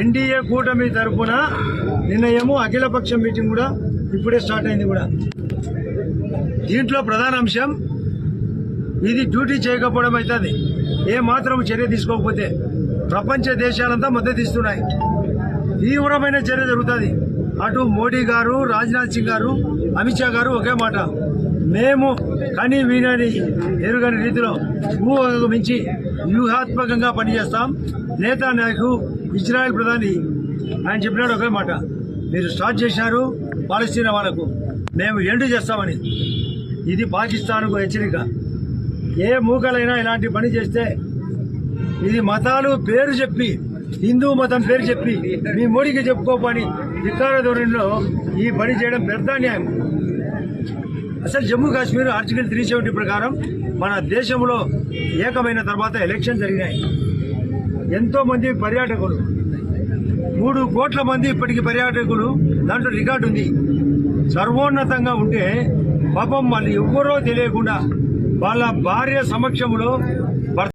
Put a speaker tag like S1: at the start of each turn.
S1: NDA కూటమి తరఫున నిన్న అఖిలపక్షం మీటింగ్ కూడా ఇప్పుడే స్టార్ట్ అయింది కూడా. దీంట్లో ప్రధాన అంశం ఇది డ్యూటీ చేయకపోవడం అవుతుంది. ఏ మాత్రం చర్య తీసుకోకపోతే ప్రపంచ దేశాలంతా మద్దతు ఇస్తున్నాయి. తీవ్రమైన చర్య జరుగుతుంది. అటు మోడీ గారు రాజ్నాథ్ సింగ్ గారు అమిత్ షా గారు ఒకే మాట. మేము కని వినని ఎరుగని రీతిలో ఊహకు మించి వ్యూహాత్మకంగా పనిచేస్తాం. నేతా నాయకు ఇజ్రాయెల్ ప్రధాని ఆయన చెప్పినాడు ఒకే మాట. మీరు స్టార్ట్ చేశారు పాలస్తీనా వాళ్ళకు. మేము ఎండు చేస్తామని. ఇది పాకిస్తాన్కు హెచ్చరిక. ఏ మూకలైనా ఇలాంటి పని చేస్తే ఇది మతాలు పేరు చెప్పి హిందూ మతం పేరు చెప్పి మీ మోడీకి చెప్పుకోపని ధిక్కార ధోరణిలో ఈ పని చేయడం పెద్ద న్యాయం అసలు Jammu Kashmir article three seventy ప్రకారం మన దేశంలో ఏకమైన తర్వాత ఎలక్షన్ జరిగినాయి. ఎంతోమంది పర్యాటకులు మూడు కోట్ల మంది ఇప్పటికి పర్యాటకులు దాంట్లో రికార్డు ఉంది. సర్వోన్నతంగా ఉంటే పాపం వాళ్ళు ఎవ్వరో తెలియకుండా వాళ్ళ భార్య సమక్షంలో